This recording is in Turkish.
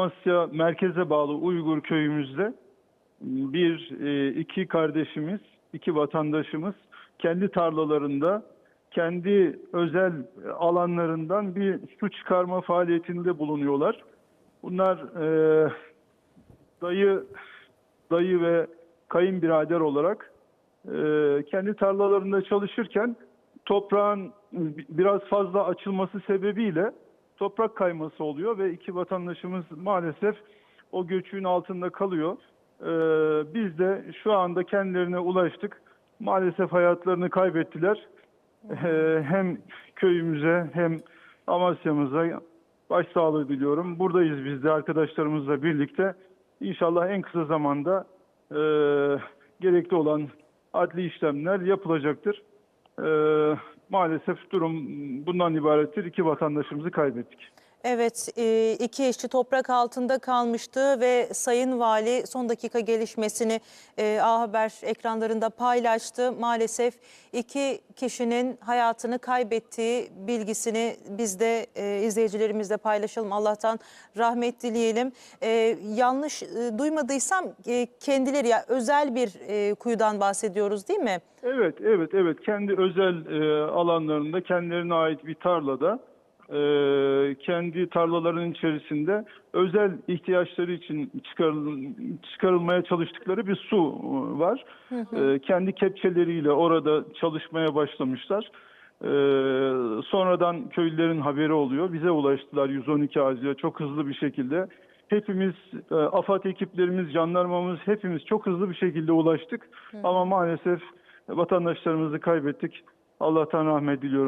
Amasya merkeze bağlı Uygur köyümüzde bir e, iki kardeşimiz, iki vatandaşımız kendi tarlalarında kendi özel alanlarından bir su çıkarma faaliyetinde bulunuyorlar. Bunlar e, dayı dayı ve kayınbirader olarak e, kendi tarlalarında çalışırken toprağın biraz fazla açılması sebebiyle toprak kayması oluyor ve iki vatandaşımız maalesef o göçüğün altında kalıyor. E, biz de şu anda kendilerine ulaştık. Maalesef hayatlarını kaybettiler. E, hem köyümüze hem Amasya'mıza başsağlığı diliyorum. Buradayız biz de arkadaşlarımızla birlikte. İnşallah en kısa zamanda e, gerekli olan adli işlemler yapılacaktır. E, maalesef durum bundan ibarettir. İki vatandaşımızı kaybettik. Evet, e, iki işçi toprak altında kalmıştı ve Sayın Vali son dakika gelişmesini e, A Haber ekranlarında paylaştı. Maalesef iki kişinin hayatını kaybettiği bilgisini biz de e, izleyicilerimizle paylaşalım. Allah'tan rahmet dileyelim. Yanlış duymadıysam kendileri ya özel bir kuyudan bahsediyoruz değil mi? Evet, evet, evet. Kendi özel alanlarında kendilerine ait bir tarlada kendi tarlalarının içerisinde özel ihtiyaçları için çıkarıl, çıkarılmaya çalıştıkları bir su e, var. E, kendi kepçeleriyle orada çalışmaya başlamışlar. E, sonradan köylülerin haberi oluyor. Bize ulaştılar 112 acile çok hızlı bir şekilde. Hepimiz, e, AFAD ekiplerimiz, jandarmamız hepimiz çok hızlı bir şekilde ulaştık. Ama maalesef vatandaşlarımızı kaybettik. Allah'tan rahmet diliyorum.